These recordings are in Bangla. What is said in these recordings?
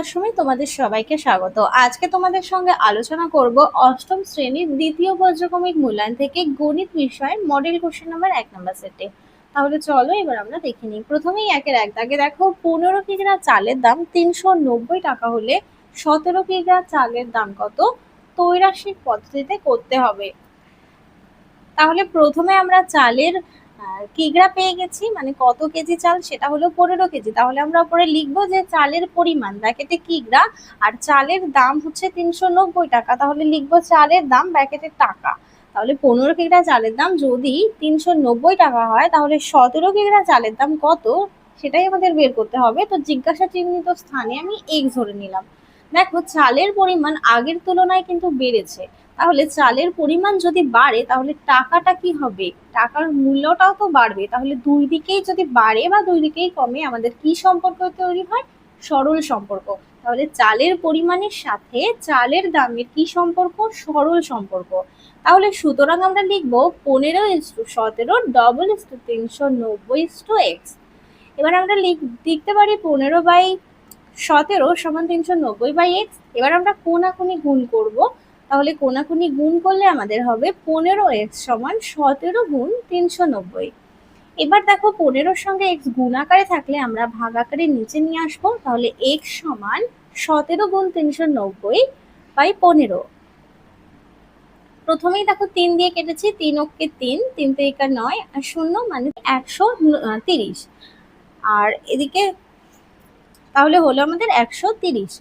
ক্লাসরুমে তোমাদের সবাইকে স্বাগত। আজকে তোমাদের সঙ্গে আলোচনা করব অষ্টম শ্রেণির দ্বিতীয় পর্যক্রমিক মূল্যায়ন থেকে গণিত বিষয়ে মডেল কোশ্চেন নাম্বার এক নাম্বার সেটে তাহলে চলো এবার আমরা দেখে নিই। প্রথমেই একের এক। দাগে দেখো, পনেরো কিগ্রা চালের দাম তিনশো নব্বই টাকা হলে সতেরো কিগ্রা চালের দাম কত? তৈরাসিক পদ্ধতিতে করতে হবে। তাহলে প্রথমে আমরা চালের আর কিগ্রা পেয়ে গেছি মানে কত কেজি চাল সেটা হলো পনেরো কেজি। তাহলে আমরা উপরে লিখব যে চালের পরিমাণ ব্র্যাকেটে কিগ্রা আর চালের দাম হচ্ছে তিনশো নব্বই টাকা। তাহলে লিখব চালের দাম ব্র্যাকেটে টাকা। তাহলে পনেরো কিগ্রা চালের দাম যদি তিনশো নব্বই টাকা হয়, তাহলে সতেরো কিগ্রা চালের দাম কত? সেটাই আমাদের বের করতে হবে। তো জিজ্ঞাসা চিহ্নিত স্থানে আমি এক্স ধরে নিলাম। দেখো, চালের পরিমাণ আগের তুলনায় কিন্তু বেড়েছে। তাহলে চালের পরিমাণ যদি বাড়ে, তাহলে টাকাটা কি হবে? টাকার মূল্যটাও তো বাড়বে। তাহলে দুই দিকেই যদি বাড়ে বা দুই দিকেই কমে, আমাদের কি সম্পর্ক তৈরি হয়? সরল সম্পর্ক। তাহলে চালের পরিমাণের সাথে চালের দামের কি সম্পর্ক? সরল সম্পর্ক। তাহলে সুতরাং আমরা লিখব পনেরো ইস্টু সতেরো ডবল ইস্টু তিনশো নব্বই ইস্টু এক্স এবার আমরা লিখ, লিখতে পারি পনেরো বাই সতেরো সমান তিনশো নব্বই বাই এক্স এবার আমরা কোনাকুনি গুণ করব। তাহলে কোনাকুনি গুণ করলে আমাদের হবে পনেরো এক্স সমান সতেরো গুণ তিনশো নব্বই। এবার দেখো পনেরোর সঙ্গে এক্স গুণ আকারে থাকলে আমরা ভাগ আকারে নিচে নিয়ে আসব, তাহলে এক্স সমান সতেরো গুণ তিনশো নব্বই বাই পনেরো। প্রথমেই দেখো তিন দিয়ে কেটেছি, তিন অক্ষে তিন তিন তেরিকা নয়, আর শূন্য মানে একশো তিরিশ। আর এদিকে তাহলে হলো আমাদের একশো তিরিশ।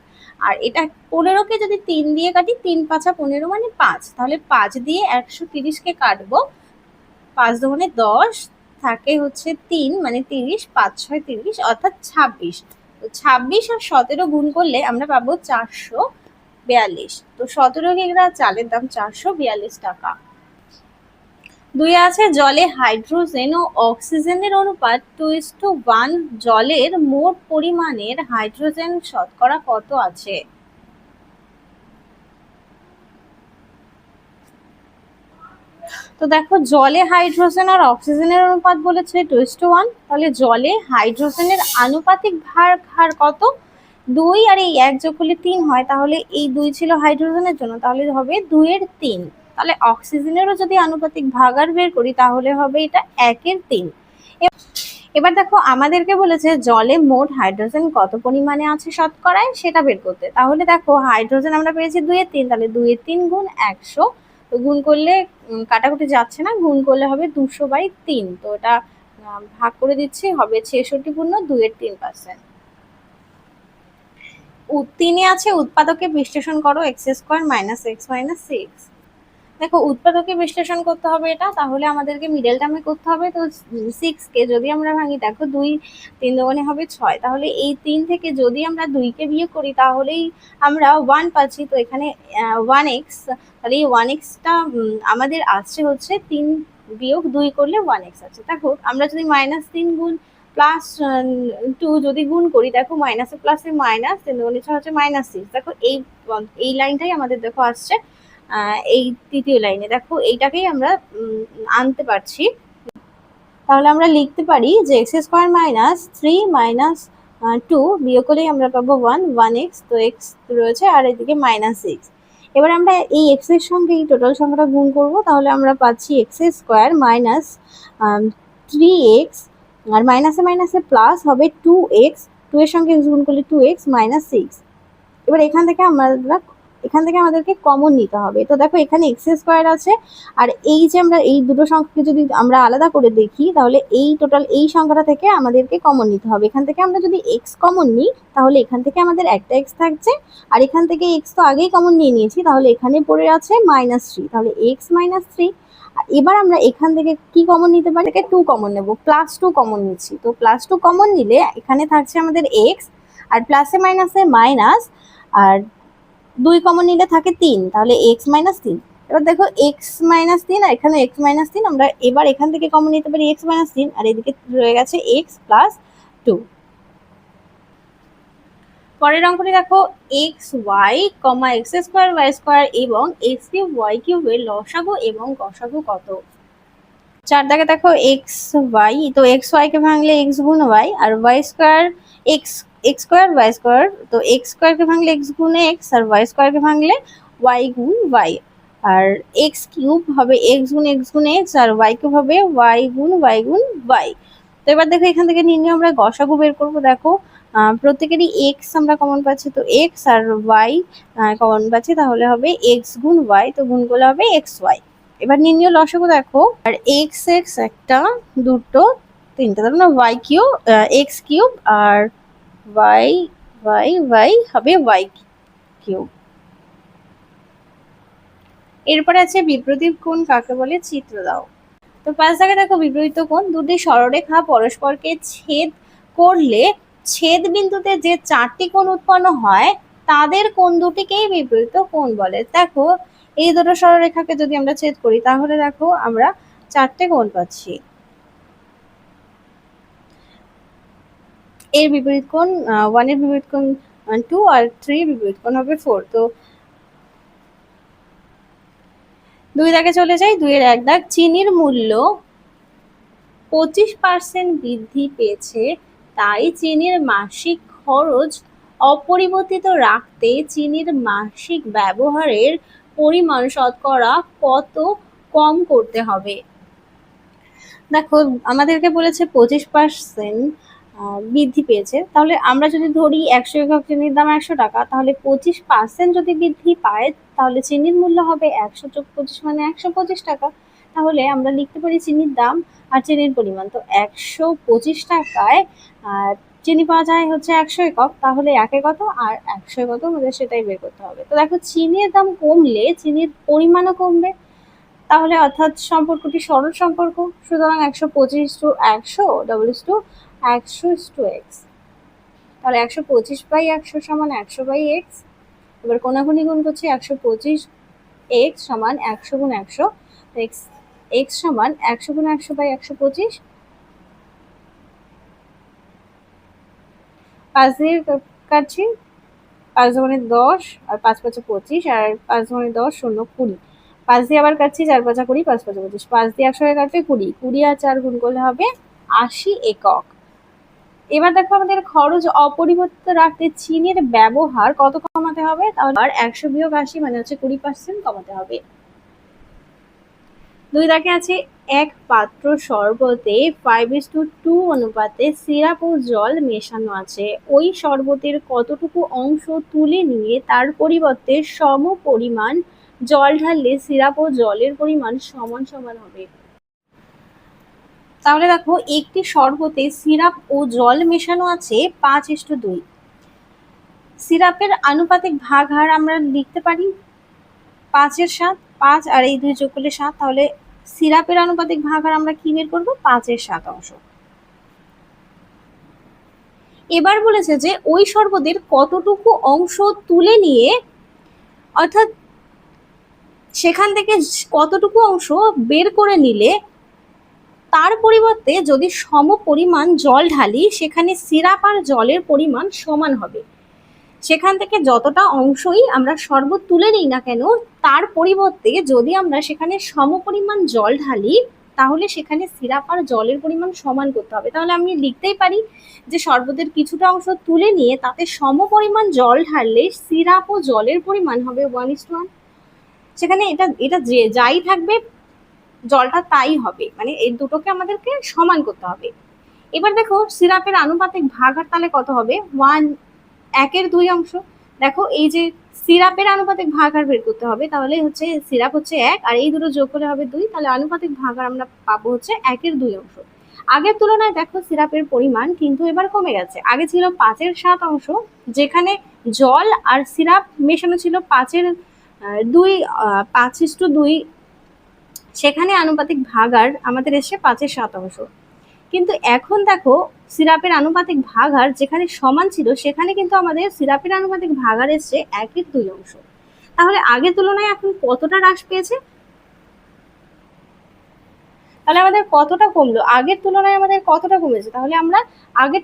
আর এটা পনেরোকে যদি তিন দিয়ে কাটি, তিন পাঁচা পনেরো মানে পাঁচ। তাহলে পাঁচ দিয়ে একশো তিরিশকে কাটবো। পাঁচ দোকানে দশ থাকে হচ্ছে তিন মানে তিরিশ, পাঁচ ছয় তিরিশ, অর্থাৎ ছাব্বিশ। তো ছাব্বিশ আর সতেরো গুণ করলে আমরা পাবো চারশো বিয়াল্লিশ। তো সতেরো কিগ্রা চালের দাম চারশো বিয়াল্লিশ টাকা। দুই আছে, জলে হাইড্রোজেন ও অক্সিজেনের অনুপাত। টু ইস টু ওয়ান জলের মোট পরিমাণের হাইড্রোজেন শতকরা কত আছে? তো দেখো, জলে হাইড্রোজেন আর অক্সিজেনের অনুপাত বলেছে টু ইস টু ওয়ান তাহলে জলে হাইড্রোজেনের আনুপাতিক ভার হার কত? দুই আর এই এক যোগ করলে তিন হয়, তাহলে এই দুই ছিল হাইড্রোজেনের জন্য, তাহলে হবে দুইয়ের তিন। তাহলে অক্সিজেনেরও যদি আনুপাতিক ভাগার বের করি, তাহলে হবে এটা একের তিন। এবার দেখো, আমাদেরকে বলেছে জলে মোট হাইড্রোজেন কত পরিমাণে আছে শতকরায় সেটা বের করতে। তাহলে দেখো, হাইড্রোজেন আমরা পেয়েছি দুইয়ের তিন, তাহলে দুইয়ের তিন গুণ একশো। তো গুণ করলে কাটাকুটি যাচ্ছে না, গুণ করলে হবে দুশো বাই তিন। তো এটা ভাগ করে দিচ্ছি, হবে ছেষট্টি পূর্ণ দুইয়ের তিন পার্সেন্ট তিনে আছে, উৎপাদকে বিশ্লেষণ করো, X square minus X minus six. দেখো, উৎপাদকে বিশ্লেষণ করতে হবে এটা, তাহলে আমাদেরকে মিডল টার্মে করতে হবে। তো সিক্সকে যদি আমরা ভাঙি, দেখো দুই, তিন দোকানে হবে ছয়। তাহলে এই তিন থেকে যদি আমরা দুইকে বিয়ে করি, তাহলেই আমরা ওয়ান পাচ্ছি। তো এখানে ওয়ান এক্স তাহলে এই ওয়ান এক্সটা আমাদের আসছে হচ্ছে তিন বিয়োগ দুই করলে ওয়ান এক্স আছে। দেখো, আমরা যদি মাইনাস তিন গুণ প্লাস টু যদি গুণ করি, দেখো মাইনাসে প্লাসে মাইনাস তিন দুগুণে ছয় হচ্ছে মাইনাস সিক্স দেখো, এই এই লাইনটাই আমাদের দেখো আসছে। এই তৃতীয় লাইনে। দেখো, এইটাকেই আমরা আনতে পারছি। তাহলে আমরা লিখতে পারি যে X square minus three minus two বিয়োগ করলেই আমরা পাবো ওয়ান ওয়ান এক্স তো এক্স রয়েছে, আর এদিকে মাইনাস সিক্স এবার আমরা এই এক্সের সঙ্গে, এই টোটাল সংখ্যাটা গুণ করব, তাহলে আমরা পাচ্ছি X square minus three X আর মাইনাসে মাইনাসে প্লাস হবে টু এক্স টু এর সঙ্গে এক্স গুণ করলে টু এক্স মাইনাস সিক্স এবার এখান থেকে আমরা এখান থেকে আমাদেরকে কমন নিতে হবে। তো দেখো, এখানে এক্স স্কোয়ার আছে, আর এই যে আমরা এই দুটো সংখ্যাকে যদি আমরা আলাদা করে দেখি, তাহলে এই টোটাল এই সংখ্যাটা থেকে আমাদেরকে কমন নিতে হবে। এখান থেকে আমরা যদি এক্স কমন নিই, তাহলে এখান থেকে আমাদের একটা এক্স থাকছে, আর এখান থেকে এক্স তো আগেই কমন নিয়ে নিয়েছি, তাহলে এখানে পড়ে আছে মাইনাস থ্রি তাহলে এক্স মাইনাস থ্রি এবার আমরা এখান থেকে কি কমন নিতে পারি? টু কমন নেব প্লাস টু কমন নিচ্ছি। তো প্লাস টু কমন নিলে এখানে থাকছে আমাদের এক্স আর প্লাসে মাইনাসে মাইনাস আর দুই কমন নিলে থাকে তিন, তাহলে এক্স মাইনাস তিন। এবার দেখো এক্স মাইনাস তিন আর এখানে এক্স মাইনাস তিন, আমরা এবার এখান থেকে কমন নিতে পারি এক্স মাইনাস তিন, আর এদিকে রয়ে গেছে এক্স প্লাস টু পরের অঙ্কটি দেখো X Y comma X square Y square এবং এক্স কিউব ওয়াই কিউবের লসাগু এবং গসাগু কত? চার দাগে দেখো এক্স ওয়াই তো এক্স ওয়াইকে ভাঙলে এক্স গুণ ওয়াই আর Y square X X square Y square তো এক্স স্কোয়ারকে ভাঙলে এক্স গুণ এক্স আর ওয়াই স্কোয়ারকে ভাঙলে ওয়াই গুণ ওয়াই আর এক্স কিউব হবে এক্স গুণ এক্স গুণ এক্স আর ওয়াই কিউব হবে ওয়াই গুণ ওয়াই গুণ ওয়াই তো এবার দেখো এখান থেকে নির্ণয় আমরা গসাগু বের করব, দেখো। প্রত্যেকেরই এক্স আমরা কমন পাচ্ছি, তো এক্স আর ওয়াই কমন পাচ্ছি, তাহলে হবে এক্স গুণ ওয়াই তো গুণ করলে হবে এক্স ওয়াই এবার নির্ণয় লসাগু দেখো, আর এক্স এক্স একটা দুটো, তিনটা, তার মানে ওয়াই কিউব এক্স কিউব আর ওয়াই ওয়াই ওয়াই হবে ওয়াই কিউব। এরপরে আছে বিপরীত কোণ কাকে বলে? চিত্র দাও। তো পাঁচ জায়গায় দেখো বিপরীত কোণ, দুটি সরলরেখা পরস্পরকে ছেদ করলে ছেদ বিন্দুতে যে চারটি কোণ উৎপন্ন হয়, তাদের কোণ দুটিকেই বিপরীত কোণ বলে। দেখো, এই দুটো সরলরেখাকে যদি আমরা ছেদ করি, তাহলে দেখো আমরা চারটে কোণ পাচ্ছি। এর বিপরীত কোণ ওয়ানের বিপরীত কোণ টু আর থ্রি বিপরীত কোণ হবে ফোর তো দুই দাগে চলে যাই, দুইয়ের এক দাগ, চিনির মূল্য পঁচিশ পার্সেন্ট বৃদ্ধি পেয়েছে, তাই চিনির মাসিক খরচ অপরিবর্তিত রাখতে চিনির মাসিক ব্যবহারের পরিমাণ শতকরা কত কম করতে হবে? দেখো, আমাদেরকে বলেছে পঁচিশ পার্সেন্ট বৃদ্ধি পেয়েছে। তাহলে আমরা যদি ধরি একশো একক চিনির দাম একশো টাকা, তাহলে পঁচিশ পার্সেন্ট যদি বৃদ্ধি পায়, তাহলে চিনির মূল্য হবে একশো যোগ পঁচিশ মানে একশো পঁচিশ টাকা। তাহলে আমরা লিখতে পারি চিনির দাম আর চিনির পরিমাণ। তো একশো পঁচিশ টাকায় চিনি পাওয়া যায় হচ্ছে একশো একক, তাহলে একে কত আর একশো কত আমাদের সেটাই বের করতে হবে। তো দেখো চিনির দাম কমলে চিনির পরিমাণও কমবে। তাহলে অর্থাৎ সম্পর্কটি সরল সম্পর্ক, সুতরাং একশো পঁচিশ টু একশো ডবল টু একশো ইস টু এক্স তাহলে একশো পঁচিশ বাই একশো সমান একশো বাই এক্স এবার কোনাগুনি গুণ করছি একশো পঁচিশ এক্স সমান একশো গুণ একশো এক্স এক্স সমান একশো গুণ একশো বাই একশো পঁচিশ। পাঁচ দিয়ে কাটছি, পাঁচ দোকানে দশ আর পাঁচ পাঁচে পঁচিশ আর পাঁচ দোকানে দশ শূন্য কুড়ি। পাঁচ দিয়ে আবার কাটছি, চার পাঁচা কুড়ি, পাঁচ পাঁচা পঁচিশ। পাঁচ দিয়ে একশো কাটলে কুড়ি। কুড়ি আর চার গুণ করলে হবে আশি একক। এবার দেখো আমাদের খরচ অপরিবর্তিত রাখতে চিনির ব্যবহার কত কমাতে হবে? আর একশো বিয়োগ আশি মানে হচ্ছে কুড়ি পার্সেন্ট কমাতে হবে। দুই দাগে আছে এক পাত্র শরবতে ফাইভ ইস টু টু অনুপাতে সিরাপ ও জল মেশানো আছে। ওই শরবতের কতটুকু অংশ তুলে নিয়ে তার পরিবর্তে সম পরিমাণ জল ঢাললে সিরাপ ও জলের পরিমাণ সমান সমান হবে। তাহলে দেখো, একটি শরবতে সিরাপ ও জল মেশানো আছে পাঁচ ইস্টু দুই। সিরাপের আনুপাতিক ভাগ হার আমরা লিখতে পারি পাঁচের সাত, পাঁচ আর এই দুই যোগ করলে সাত, তাহলে সিরাপের আনুপাতিক ভাগ হার আমরা কি বের করব? পাঁচের সাত অংশ। এবার বলেছে যে ওই শরবতের কতটুকু অংশ তুলে নিয়ে, অর্থাৎ সেখান থেকে কতটুকু অংশ বের করে নিলে তার পরিবর্তে যদি সম পরিমাণ জল ঢালি, সেখানে সিরাপ আর জলের পরিমাণ সমান হবে। সেখান থেকে যতটা অংশই আমরা শরবত তুলে নিই না কেন, তার পরিবর্তে যদি আমরা সেখানে সম পরিমাণ জল ঢালি, তাহলে সেখানে সিরাপ আর জলের পরিমাণ সমান করতে হবে। তাহলে আমি লিখতেই পারি যে শরবতের কিছুটা অংশ তুলে নিয়ে তাতে সম পরিমাণ জল ঢাললে সিরাপ ও জলের পরিমাণ হবে ওয়ান ইস ওয়ান সেখানে এটা এটা যে, যাই থাকবে জলটা তাই হবে। মানে এই দুটোকে আমাদেরকে সমান করতে হবে। এবার দেখো, সিরাপের আনুপাতিক ভাগ আর তাহলে কত হবে? ওয়ান একের দুই অংশ। দেখো, এই যে সিরাপের আনুপাতিক ভাগ আর বের করতে হবে, তাহলে হচ্ছে সিরাপ হচ্ছে এক, আর এই দুটো যোগ করে হবে দুই, তাহলে আনুপাতিক ভাগ আর আমরা পাবো হচ্ছে একের দুই অংশ। আগের তুলনায় দেখো, সিরাপের পরিমাণ কিন্তু এবার কমে গেছে। আগে ছিল পাঁচের সাত অংশ, যেখানে জল আর সিরাপ মেশানো ছিল পাঁচের দুই পাঁচ ইস্টু দুই সেখানে আনুপাতিক ভাগার আমাদের এসে পাঁচের শতাংশ কিন্তু এখন দেখো, সিরাপের আনুপাতিক ভাগার যেখানে সমান ছিল, সেখানে কিন্তু আমাদের সিরাপের আনুপাতিক ভাগার এসছে একের দুই অংশ। তাহলে আগের তুলনায় এখন কতটা হ্রাস পেয়েছে? তাহলে আমাদের কতটা কমলো? আগের তুলনায় আমাদের কতটা কমেছে? তাহলে আমরা আগের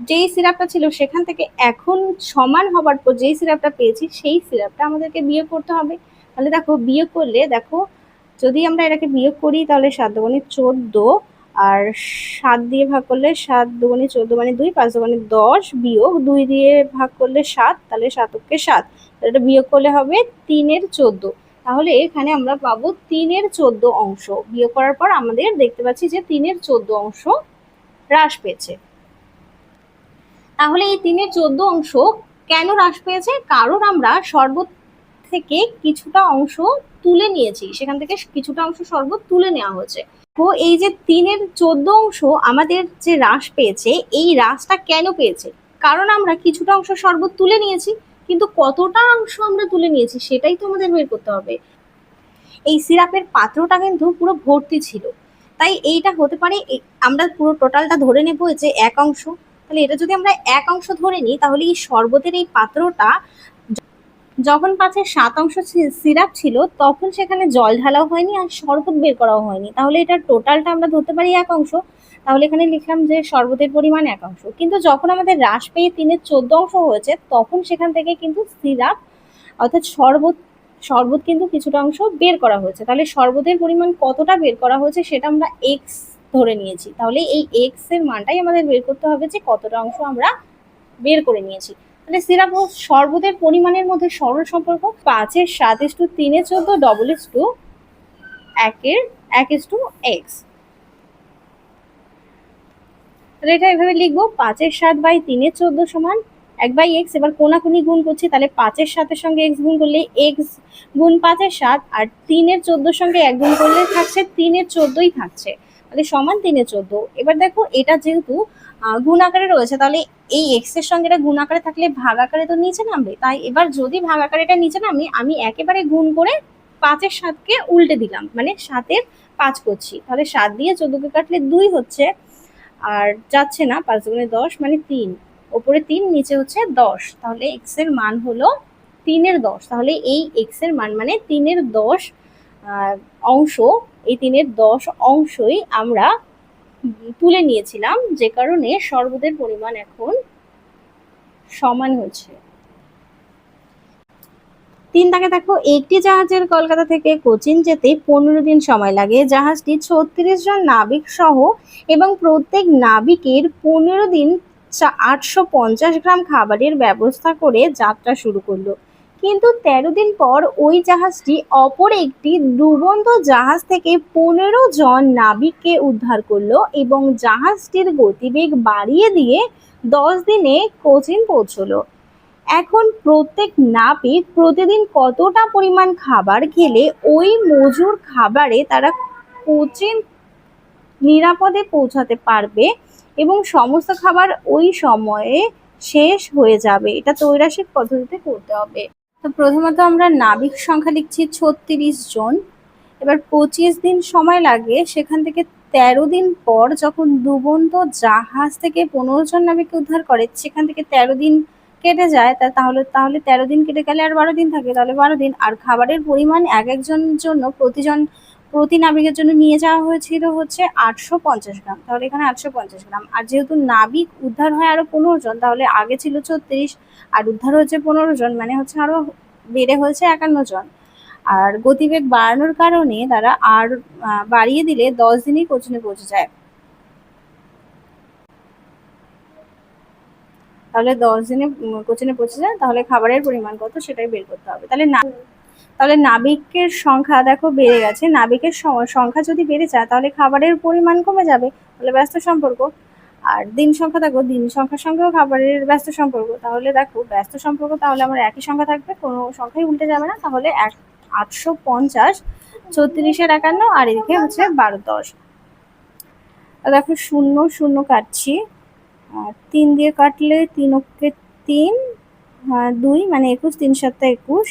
যেই সিরাপটা ছিল, সেখান থেকে এখন সমান হবার পর যেই সিরাপটা পেয়েছি, সেই সিরাপটা আমাদেরকে বিয়ে করতে হবে। তাহলে দেখো বিয়ে করলে দেখো যদি আমরা এটাকে বিয়োগ করি, তাহলে সাত দুগুণে চোদ্দ, আর সাত দিয়ে ভাগ করলে সাত দুগুণে চোদ্দ মানে দুই, পাঁচ দুগুণে দশ বিয়োগ দুই দিয়ে ভাগ করলে সাত, তাহলে সাতককে সাত। তাহলে এটা বিয়োগ করলে হবে তিনের চোদ্দ। তাহলে এখানে আমরা পাবো তিনের চোদ্দ অংশ। বিয়োগ করার পর আমাদের দেখতে পাচ্ছি যে তিনের চোদ্দ অংশ হ্রাস পেয়েছে। তাহলে এই তিনের চোদ্দ অংশ কেন হ্রাস পেয়েছে? কারণ আমরা শরবত থেকে কিছুটা অংশ তুলে নিয়েছি। সেখান থেকে কিছুটা অংশ শরবত তুলে নেওয়া হয়েছে। তো এই যে তিনের চোদ্দ অংশ আমাদের যে হ্রাস পেয়েছে, এই হ্রাসটা কেন পেয়েছে? কারণ আমরা কিছুটা অংশ শরবত তুলে নিয়েছি, কিন্তু কতটা অংশ আমরা তুলে নিয়েছি সেটাই তো আমাদের বের করতে হবে। এই সিরাপের পাত্রটা কিন্তু পুরো ভর্তি ছিল। তাই এইটা হতে পারে আমরা পুরো টোটালটা ধরে নেব যে এক অংশ। তাহলে এটা যদি আমরা এক অংশ ধরে নিই, তাহলে এই শরবতের এই পাত্রটা যখন পাঁচের সাত অংশ সিরাপ ছিল, তখন সেখানে জল ঢালাও হয়নি আর শরবত বের করাও হয়নি। তাহলে এটা টোটালটা আমরা ধরতে পারি এক অংশ, তাহলে এখানে লিখলাম যে শরবতের পরিমাণ এক অংশ। কিন্তু যখন আমাদের হ্রাস পেয়ে তিনের চোদ্দ অংশ হয়েছে, তখন সেখান থেকে কিন্তু সিরাপ, অর্থাৎ শরবত শরবত কিন্তু কিছুটা অংশ বের করা হয়েছে। তাহলে শরবতের পরিমাণ কতটা বের করা হয়েছে সেটা আমরা এক্স ধরে নিয়েছি। তাহলে এই এক্সের মানটাই আমাদের বের করতে হবে যে কতটা অংশ আমরা বের করে নিয়েছি। তাহলে সিরাপ ও শরবতের পরিমাণের মধ্যে সরল সম্পর্ক পাঁচের সাত ইস টু, তিনে চোদ্দ ডবল ইস টু, একের, এক ইস টু, এক্স। তাহলে এটা এভাবে লিখব, পাঁচের সাত বাই তিনের চোদ্দ সমান এক বাই এক্স, এবার কোনাকুনি গুণ করছি, তাহলে পাঁচের সাতের সঙ্গে এক্স গুণ করলে এক্স গুণ পাঁচের সাত, আর তিনের চোদ্দোর সঙ্গে এক গুণ করলে থাকছে তিনের চোদ্দই থাকছে। তাহলে সমান তিনের চোদ্দ। এবার দেখো, এটা যেহেতু গুণ আকারে রয়েছে, তাহলে এই এক্সের সঙ্গে এটা গুণ আকারে থাকলে ভাগ আকারে তো নিচে নামবে। তাই এবার যদি ভাগ আকারে এটা নিচে নামি, আমি একেবারে গুণ করে পাঁচের সাতকে উল্টে দিলাম। মানে সাতের পাঁচ করছি। তাহলে সাত দিয়ে চোদ্দকে কাটলে দুই হচ্ছে, আর যাচ্ছে না, পাঁচ দুগুণে দশ মানে তিন। ওপরে তিন, নিচে হচ্ছে দশ। তাহলে এক্সের মান হলো তিনের দশ। তাহলে এই এক্সের মান মানে তিনের দশ অংশ, এই তিনের দশ অংশই আমরা তুলে নিয়েছিলাম, যে কারণে শরবতের পরিমাণ এখন সমান হচ্ছে। তিন দাগে দেখো, একটি জাহাজের কলকাতা থেকে কোচিন যেতে পনেরো দিন সময় লাগে। জাহাজটি ছত্রিশ জন নাবিক সহ এবং প্রত্যেক নাবিকের পনেরো দিন আটশো পঞ্চাশ গ্রাম খাবারের ব্যবস্থা করে যাত্রা শুরু করল। কিন্তু তেরো দিন পর ওই জাহাজটি অপর একটি ডুবন্ত জাহাজ থেকে পনেরো জন নাবিককে উদ্ধার করল এবং জাহাজটির গতিবেগ বাড়িয়ে দিয়ে দশ দিনে কোচিন পৌঁছলো। এখন প্রত্যেক নাবিক প্রতিদিন কতটা পরিমাণ খাবার খেলে ওই মজুর খাবারে তারা কোচিন নিরাপদে পৌঁছাতে পারবে এবং সমস্ত খাবার ওই সময়ে শেষ হয়ে যাবে। এটা তৈরাসিক পদ্ধতিতে করতে হবে। তো প্রথমত আমরা নাবিক সংখ্যা লিখছি ছত্রিশ জন। এবার পঁচিশ দিন সময় লাগে, সেখান থেকে তেরো দিন পর যখন ডুবন্ত জাহাজ থেকে পনেরো জন নাবিককে উদ্ধার করে, সেখান থেকে তেরো দিন কেটে যায়, তা তাহলে তাহলে তেরো দিন কেটে গেলে আর বারো দিন থাকে, তাহলে বারো দিন। আর খাবারের পরিমাণ এক একজনের জন্য প্রতিজন প্রতি নাবিকের জন্য নিয়ে যাওয়া হয়েছিল হচ্ছে আটশো পঞ্চাশ গ্রাম। তাহলে এখানে আটশো পঞ্চাশ গ্রাম। আর যেহেতু নাবিক উদ্ধার হয় আরও পনেরো জন, তাহলে আগে ছিল ছত্রিশ, আর উদ্ধার হয়েছে পনেরো জন মানে হচ্ছে আরও বেড়ে হয়েছে একান্ন জন। আর গতিবেগ বাড়ানোর কারণে তারা আর বাড়িয়ে দিলে দশ দিনই কোচিনে পৌঁছে যায়। তাহলে দশ দিনে কোচিনে পৌঁছে যায়। তাহলে খাবারের পরিমাণ কত সেটাই বের করতে হবে। তাহলে না তাহলে নাবিকের সংখ্যা দেখো বেড়ে গেছে। নাবিকের সংখ্যা যদি বেড়ে যায় তাহলে খাবারের পরিমাণ কমে যাবে তাহলে ব্যস্ত সম্পর্ক। আর দিন সংখ্যা দেখো দিন সংখ্যার সঙ্গেও খাবারের ব্যস্ত সম্পর্ক। তাহলে দেখো ব্যস্ত সম্পর্ক তাহলে আমার একই সংখ্যা থাকবে কোনো সংখ্যাই উল্টে যাবে না। তাহলে এক আটশো পঞ্চাশ ছত্রিশের একান্ন আর এদিকে হচ্ছে বারো দশ। দেখো শূন্য শূন্য কাটছি। তিন দিয়ে কাটলে তিন অক্ষে তিন আহ, দুই মানে একুশ তিন সাতটা একুশ।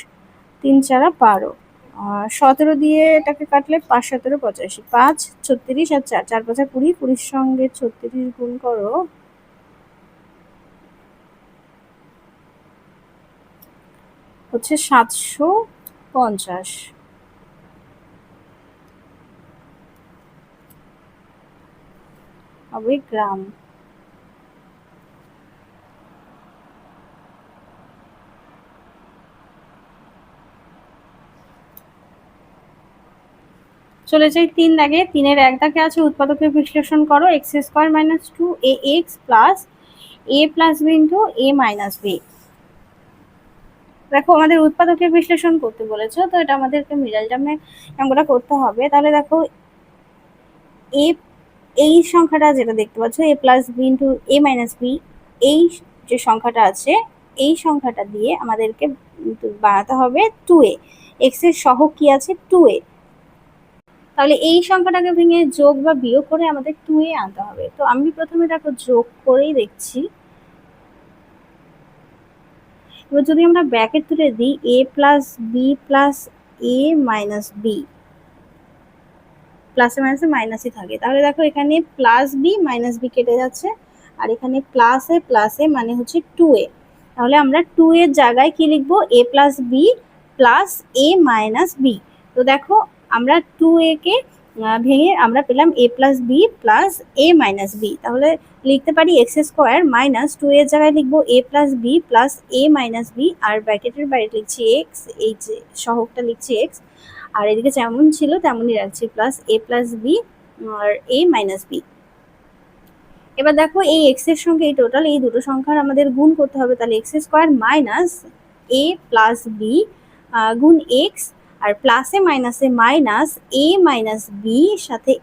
তিন চারা বারো। সতেরো দিয়ে এটাকে কাটলে পাঁচ, সতেরো, পঁচাশি। পাঁচ, ছত্রিশ আর চার। চার পাঁচা কুড়ি, কুড়ির সঙ্গে ছত্রিশ গুণ করো। হচ্ছে সাতশো পঞ্চাশ। হবে গ্রাম। চলে যাই তিন দাগে। তিনের এক দাগে আছে উৎপাদকের বিশ্লেষণ করো। X square minus two A X plus A plus B into A minus B দেখো, আমাদের উৎপাদকের বিশ্লেষণ করতে বলেছে, তো এটা আমাদেরকে মিডল টার্মে আমরা করতে হবে। তাহলে দেখো এ এই সংখ্যাটা যেটা দেখতে পাচ্ছ A plus B into A minus B এই যে সংখ্যাটা আছে, এই সংখ্যাটা দিয়ে আমাদেরকে বানাতে হবে টু এ এক্সের সহ কি আছে? টু এ তাহলে এই সংখ্যাটাকে ভেঙে যোগ বা বিয়োগ করে আমাদের টু এ আনতে হবে। তো আমি প্রথমে দেখো যোগ করেই দেখছি। এবার যদি আমরা ব্র্যাকেট তুলে দিই A plus B plus A minus B প্লাসে মাইনাসে মাইনাসই থাকে। তাহলে দেখো এখানে প্লাস বি মাইনাস বি কেটে যাচ্ছে, আর এখানে প্লাস এ প্লাস এ মানে হচ্ছে টু এ। তাহলে আমরা টু এর জায়গায় কি লিখব? A plus B plus A minus B তো দেখো আমরা টু এ কে ভেঙে আমরা পেলাম A plus B plus A minus B তাহলে লিখতে পারি এক্স স্কোয়ার মাইনাস টু এর জায়গায় লিখব A plus B plus A minus B আর ব্র্যাকেটের বাইরে লিখছি এক্স এই যে সহগটা লিখছি এক্স আর এদিকে যেমন ছিল তেমনই রাখছি প্লাস এ প্লাস বি আর এ মাইনাস বি এবার দেখো এই এক্সের সঙ্গে এই টোটাল এই দুটো সংখ্যার আমাদের গুণ করতে হবে। তাহলে X square minus A plus B গুণ এক্স আর প্লাসে মাইনাসে মাইনাস এ মাইনাস বি সাথে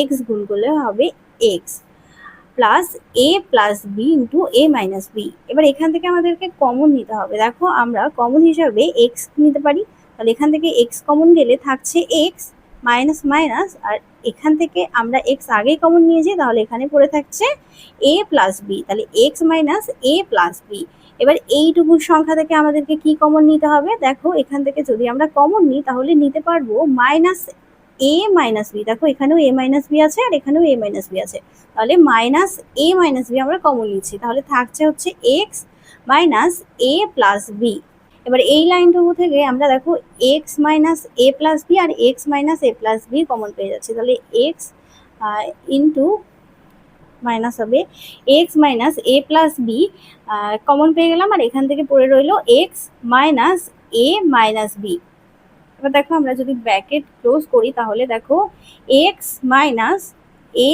এক্স গুণ করলে হবে X plus A plus B into A minus B এবার এখান থেকে আমাদেরকে কমন নিতে হবে। দেখো আমরা কমন হিসাবে এক্স নিতে পারি। তাহলে এখান থেকে এক্স কমন গেলে থাকছে এক্স মাইনাস মাইনাস আর এখান থেকে আমরা এক্স আগেই কমন নিয়েছি, তাহলে এখানে পড়ে থাকছে এ প্লাস বি তাহলে X minus A plus B এবার এইটুকু সংখ্যা থেকে আমাদেরকে কি কমন নিতে হবে? দেখো, এখান থেকে যদি আমরা কমন নিই, তাহলে নিতে পারব মাইনাস এ মাইনাস বি দেখো, এখানেও এ মাইনাস বি আছে আর এখানেও এ মাইনাস বি আছে। তাহলে মাইনাস এ মাইনাস বি আমরা কমন নিচ্ছি। তাহলে থাকছে হচ্ছে X minus A plus B এবার এই লাইনটুকু থেকে আমরা দেখো X minus A plus B R X minus A plus B common পেয়ে যাচ্ছি। তাহলে এক্স ইন্টু মাইনাস হবে X minus A plus B common পেয়ে গেলাম আর এখান থেকে পড়ে রইল X minus A minus B এবার দেখো আমরা যদি ব্র্যাকেট ক্লোজ করি তাহলে দেখো X minus A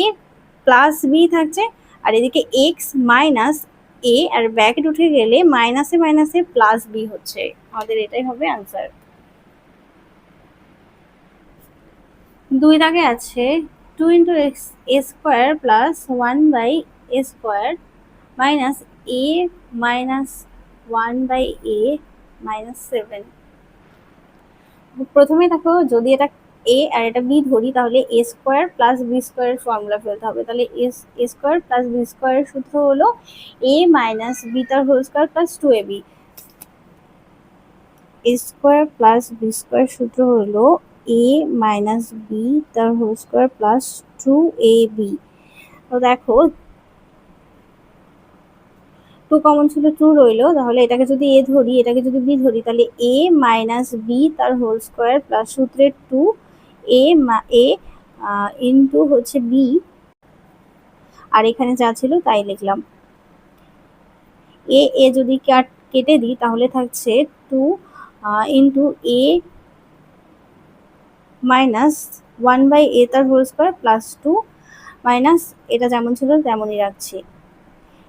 plus B থাকছে আর এদিকে এক্স মাইনাস এ আর ব্র্যাকেট উঠে গেলে মাইনাসে মাইনাসে প্লাস বি হচ্ছে। আমাদের এটাই হবে আনসার দুই দাগে আছে two into X A square plus one by A square minus A minus one by A minus seven প্রথমে দেখো, যদি এটা এ আর এটা বি ধরি, তাহলে এ স্কোয়ার প্লাস বি স্কোয়ারের ফর্মুলা ফেলতে হবে। তাহলে S A square plus B স্কোয়ারের সূত্র হলো এ মাইনাস বি তার whole square plus two A B A square plus B square সূত্র হলো এ মাইনাস বি তার whole square plus two A B তো দেখো টু কমন ছিল টু রইল, তাহলে এটাকে যদি এ ধরি, এটাকে যদি বি ধরি, তাহলে এ মাইনাস বি তার হোল স্কোয়ার প্লাস সূত্রের টু এ এ ইন্টু হচ্ছে বি আর এখানে যা ছিল তাই লিখলাম। এ এ যদি কেটে দিই, তাহলে থাকছে two into A minus one by A তার whole square plus two minus এটা যেমন ছিল তেমনই রাখছি।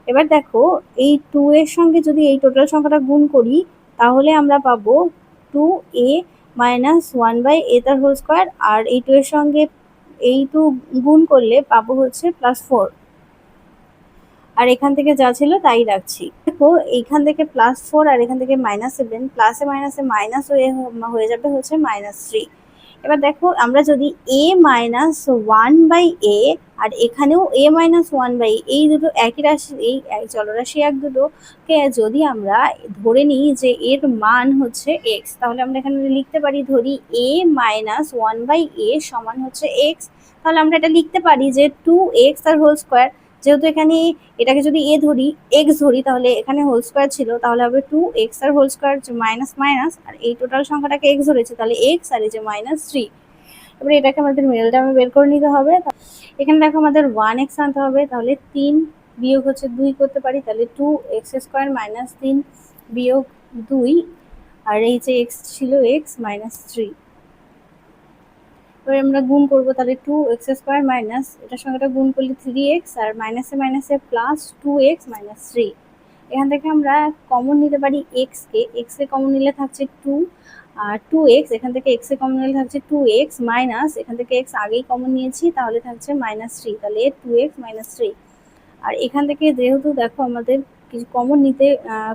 এবার দেখো, এই টু এর সঙ্গে যদি এই টোটাল সংখ্যাটা গুণ করি, তাহলে আমরা পাবো two A minus one by A তার হোল স্কোয়ার আর এই টু এর সঙ্গে এই টু গুণ করলে পাবো হচ্ছে প্লাস ফোর আর এখান থেকে যা ছিল তাই রাখছি। দেখো, এইখান থেকে প্লাস ফোর আর এখান থেকে মাইনাস সেভেন প্লাসে মাইনাসে মাইনাস হয়ে যাবে হচ্ছে মাইনাস থ্রি এবার দেখো, আমরা যদি A minus one by A আর এখানেও এ মাইনাস ওয়ান বাই এই দুটো একই রাশি, এই চলরাশি এক দুটোকে যদি আমরা ধরে নিই যে এর মান হচ্ছে এক্স তাহলে আমরা এখানে লিখতে পারি, ধরি A minus one by A সমান হচ্ছে এক্স তাহলে আমরা এটা লিখতে পারি যে টু এক্স আর হোল স্কোয়ার যেহেতু এখানে এটাকে যদি এ ধরি এক্স ধরি, তাহলে এখানে হোল স্কোয়ার ছিল, তাহলে হবে টু এক্স আর হোল স্কোয়ার মাইনাস মাইনাস আর এই টোটাল সংখ্যাটাকে এক্স ধরেছে, তাহলে এক্স আর এই যে মাইনাস থ্রি এবারে এটাকে আমাদের মিডল টার্মে বের করে নিতে হবে। এখানে দেখো আমাদের ওয়ান এক্স আনতে হবে, তাহলে তিন বিয়োগ হচ্ছে দুই করতে পারি, তাহলে টু এক্স স্কোয়ার মাইনাস তিন বিয়োগ দুই, আর এই যে এক্স ছিল এক্স মাইনাস থ্রি এবার আমরা গুণ করব তাহলে টু এক্স স্কোয়ার মাইনাস এটার সঙ্গে এটা গুণ করলে থ্রি এক্স আর মাইনাসে মাইনাসে plus two X minus three এখান থেকে আমরা কমন নিতে পারি এক্সকে এক্সকে কমন নিলে থাকছে টু আর টু এক্স এখান থেকে এক্সে কমন নিলে থাকছে টু এক্স মাইনাস এখান থেকে এক্স আগেই কমন নিয়েছি, তাহলে থাকছে মাইনাস থ্রি তাহলে টু এক্স মাইনাস থ্রি আর এখান থেকে যেহেতু দেখো আমাদের কিছু কমন নিতে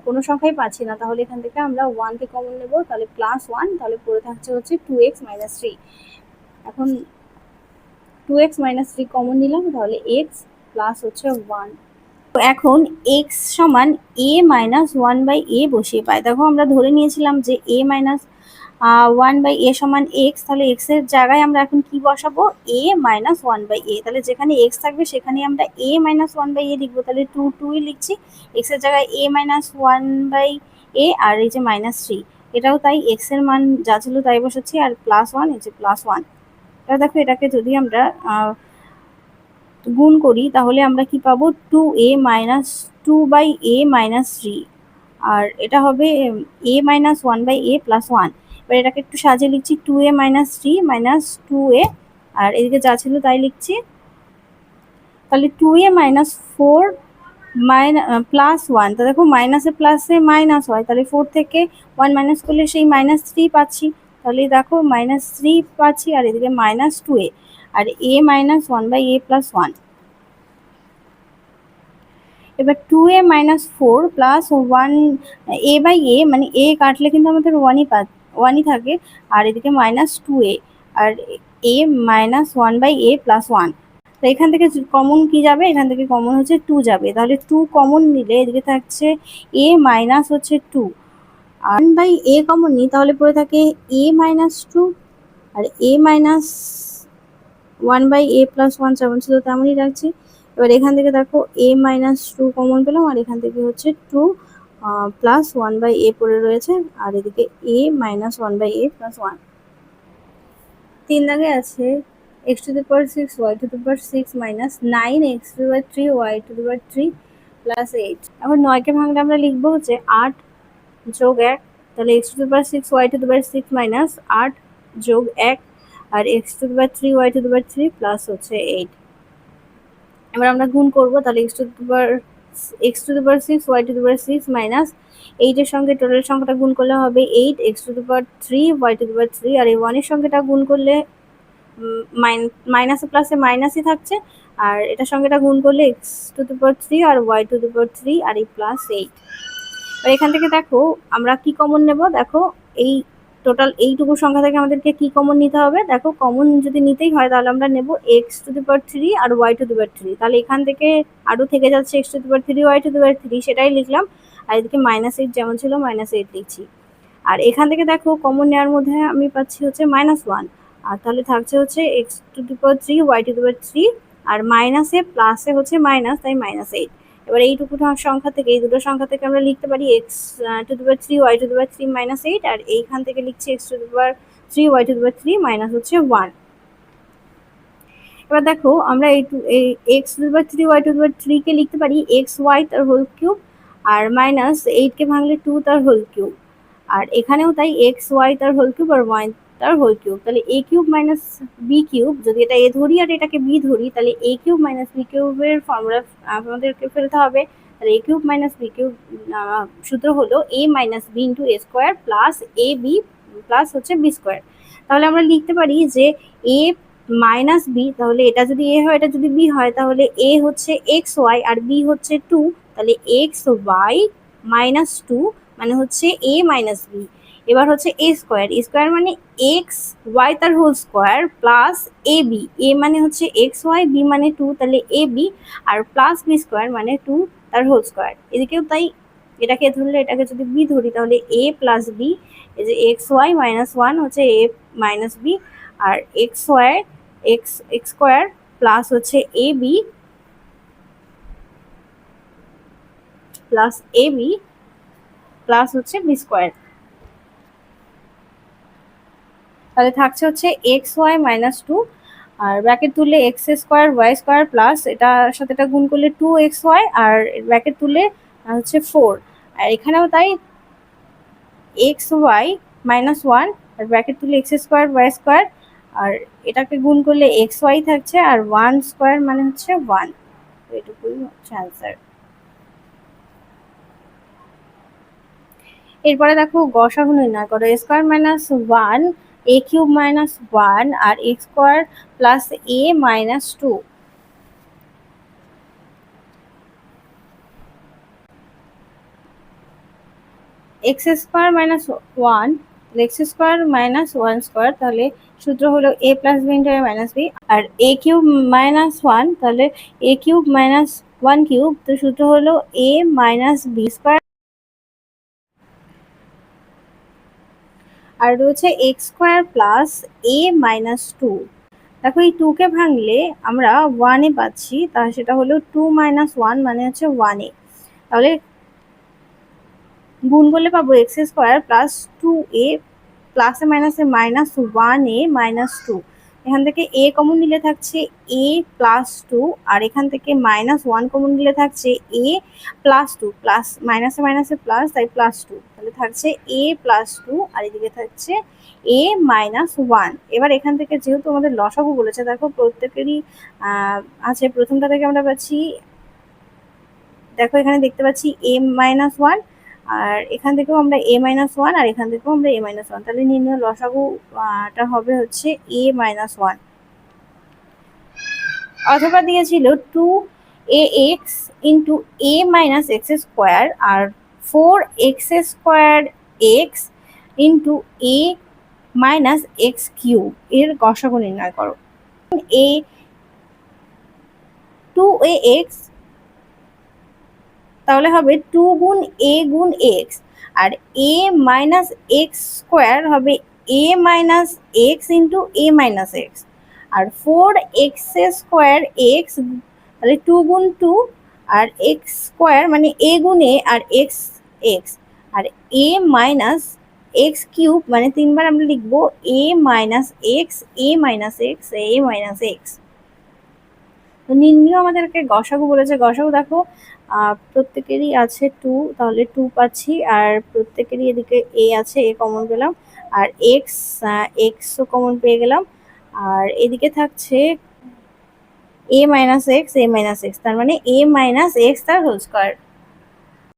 কোনো সংখ্যাই পাচ্ছি না, তাহলে এখান থেকে আমরা ওয়ানকে কমন নেব, তাহলে প্লাস ওয়ান তাহলে পড়ে থাকছে হচ্ছে টু এক্স মাইনাস থ্রি এখন two X minus three common নিলাম, তাহলে এক্স প্লাস হচ্ছে ওয়ান তো এখন এক্স সমান A minus one by A বসিয়ে পাই। দেখো আমরা ধরে নিয়েছিলাম যে A minus one by A সমান এক্স তাহলে এক্সের জায়গায় আমরা এখন কি বসাবো? A minus one by A তাহলে যেখানে এক্স থাকবে সেখানে আমরা A minus one by A লিখব। তাহলে টু টুই লিখছি। এক্সের জায়গায় A minus one by A আর এই যে মাইনাস থ্রি এটাও তাই এক্সের মান যা ছিল তাই বসাচ্ছি। আর প্লাস ওয়ান এই যে প্লাস ওয়ান এটা দেখো, এটাকে যদি আমরা গুণ করি, তাহলে আমরা কি পাবো? Two A minus two by A minus three আর এটা হবে A minus one by A plus one এবার এটাকে একটু সাজে লিখছি two A minus three minus two A আর এদিকে যা ছিল তাই লিখছি। তাহলে two A minus four minus plus one তো দেখো মাইনাসে প্লাসে মাইনাস হয় তাহলে ফোর থেকে ওয়ান মাইনাস করলে সেই মাইনাস থ্রি পাচ্ছি। তাহলে দেখো মাইনাস থ্রি পাচ্ছি আর এদিকে minus two A. R A minus one by A plus one এবার two A minus four plus one A by A মানে এ কাটলে কিন্তু আমাদের ওয়ানই পা ওয়ানই থাকে। আর এদিকে minus two A, R A minus one by A plus one তো এখান থেকে কমন কি যাবে? এখান থেকে কমন হচ্ছে টু যাবে। তাহলে টু কমন নিলে এদিকে থাকছে এ মাইনাস হচ্ছে টু আর বাই এ কমন নিই, তাহলে পড়ে থাকে এ minus two R A minus one by A plus one যেমন ছিল তেমনই রাখছি। এবার এখান থেকে দেখো, এ মাইনাস টু কমন পেলাম, আর এখান থেকে হচ্ছে two plus one by A পড়ে রয়েছে, আর এদিকে A minus one by A plus one তিন দাগে আছে X to the power six Y to the power six minus nine X to the power three Y to the power three plus eight এখন নয়কে ভাঙলে আমরা লিখব হচ্ছে আট যোগ এক তাহলে X two power six Y to the power six minus আট যোগ এক আর X to the power three Y to the power three plus হচ্ছে এইট এবার আমরা গুণ করব তাহলে X to the power X to the power six Y to the power six minus এইটের সঙ্গে টোটাল সংখ্যাটা গুণ করলে হবে eight X to the power three Y to the power three আর এই ওয়ানের সঙ্গেটা গুণ করলে মাইনাসে প্লাসে মাইনাসই থাকছে আর এটার সঙ্গে এটা গুণ করলে X to the power three R Y to the power three আর এই প্লাস এইট আর এখান থেকে দেখো, আমরা কি কমন নেব? দেখো, এই টোটাল এইটুকু সংখ্যা থেকে আমাদেরকে কি কমন নিতে হবে? দেখো কমন যদি নিতেই হয়, তাহলে আমরা নেব X to the power three R Y to the power three তাহলে এখান থেকে আরও থেকে যাচ্ছে X to the power three Y to the power three সেটাই লিখলাম। আর এদিকে মাইনাস এইট যেমন ছিল মাইনাস এইট লিখছি। আর এখান থেকে দেখো কমন নেওয়ার মধ্যে আমি পাচ্ছি হচ্ছে মাইনাস ওয়ান আর তাহলে থাকছে হচ্ছে X to the power three Y to the power three আর মাইনাসে প্লাসে হচ্ছে মাইনাস তাই মাইনাস এইট এবার এইটুকু সংখ্যা থেকে, এই দুটো সংখ্যা থেকে আমরা লিখতে পারি X to the power three Y to the three minus eight আর এইখান থেকে লিখছি X to the three Y to the power three minus হচ্ছে ওয়ান এবার দেখো, আমরা এই টু এই X to the power three Y to the power থ্রিকে লিখতে পারি এক্স ওয়াই তার হোল কিউব আর মাইনাস এইটকে ভাঙলে টু তার হোল কিউব আর এখানেও তাই এক্স ওয়াই তার হোল কিউব আর ওয়াই তার হোল কিউব, তাহলে A cube minus B cube, যদি এটা এ ধরি আর এটাকে বি ধরি, তাহলে এ কিউব মাইনাস বি কিউবের ফর্মুলা আমাদেরকে ফেলতে হবে। তাহলে A cube minus B cube সূত্র হলো A minus B into A square plus A B plus হচ্ছে বি স্কোয়ার। তাহলে আমরা লিখতে পারি যে এ মাইনাস বি, তাহলে এটা যদি এ হয়, এটা যদি বি হয়, তাহলে এ হচ্ছে এক্স ওয়াই আর বি হচ্ছে টু, তাহলে এক্স ওয়াই মাইনাস টু মানে হচ্ছে এ মাইনাস বি। এবার হচ্ছে এ স্কোয়ার এ স্কোয়ার মানে এক্স ওয়াই তার whole square plus A B A মানে হচ্ছে এক্স ওয়াই বি মানে টু তাহলে এ বি আর প্লাস বি স্কোয়ার মানে টু তার হোল স্কোয়ার এদিকেও তাই, এটাকে ধরলে, এটাকে যদি বি ধরি তাহলে এ প্লাস বি এই যে এক্স ওয়াই মাইনাস ওয়ান হচ্ছে এ মাইনাস বি আর X Y X X square plus হচ্ছে A B plus A B plus হচ্ছে বি স্কোয়ার তাহলে থাকছে হচ্ছে এক্স ওয়াই মাইনাস টু আর ব্র্যাকেট তুললে X square Y square plus এটার সাথে এটা গুণ করলে টু এক্স ওয়াই আর ব্র্যাকেট তুললে হচ্ছে ফোর আর এখানেও তাই এক্স ওয়াই মাইনাস ওয়ান আর ব্র্যাকেট তুললে এক্স স্কোয়ার ওয়াই স্কোয়ার আর এটাকে গুণ করলে এক্স ওয়াই থাকছে, আর ওয়ান স্কোয়ার মানে হচ্ছে ওয়ান এটুকুই হচ্ছে অ্যান্সার এরপরে দেখো গসাগু নির্ণয় করো square minus one A cube minus one R X square plus A minus two X square minus one X square minus one square তাহলে সূত্র হলো A plus B into A minus B R A cube minus one তাহলে A cube minus one cube তো সূত্র হলো এ মাইনাস বি স্কোয়ার আর রয়েছে X square plus A minus two দেখো এই টুকে ভাঙলে আমরা ওয়ানে পাচ্ছি, তা সেটা হলো টু মাইনাস ওয়ান মানে হচ্ছে ওয়ান এ। তাহলে গুণ করলে পাবো X square plus two A প্লাসে মাইনাসে minus one A minus two এখান থেকে এ কমন নিলে থাকছে এ প্লাস টু আর এখান থেকে মাইনাস ওয়ান কমন নিলে থাকছে এ প্লাস টু প্লাস মাইনাসে মাইনাসে প্লাস তাই প্লাস টু তাহলে থাকছে এ প্লাস টু আর এদিকে থাকছে এ মাইনাস ওয়ান এবার এখান থেকে যেহেতু আমাদের লসাগু বলেছে, দেখো প্রত্যেকেরই আছে। প্রথমটা থেকে আমরা পাচ্ছি, দেখো এখানে দেখতে পাচ্ছি এ মাইনাস ওয়ান আর এখান থেকেও আমরা এ মাইনাস ওয়ান আর এখান থেকেও আমরা এ মাইনাস ওয়ান তাহলে নির্ণয় লসাগুটা হবে হচ্ছে এ মাইনাস ওয়ান অথবা দিয়েছিল two A X into A minus X square R four X square X into A minus X cube এর গসাগু নির্ণয় করো। এ টু এ এক্স তাহলে হবে টু গুণ এ গুণ এক্স আর এ মাইনাস এক্স স্কোয়ার হবে A minus X into A minus X R four x square x তাহলে টু গুণ টু আর এক্স স্কোয়ার মানে এ গুণ এ আর এক্স এক্স আর এ মাইনাস এক্স কিউব মানে তিনবার আমরা লিখব A minus X A minus X A minus X তো নির্ণয় আমাদেরকে গসাগু বলেছে, গসাগু দেখো প্রত্যেকেরই আছে টু তাহলে টু পাচ্ছি, আর প্রত্যেকেরই এদিকে এ আছে এ কমন পেলাম, আর এক্স এক্সও কমন পেয়ে গেলাম, আর এদিকে থাকছে A minus X A minus X তার মানে এ মাইনাস এক্স তার হোল স্কোয়ার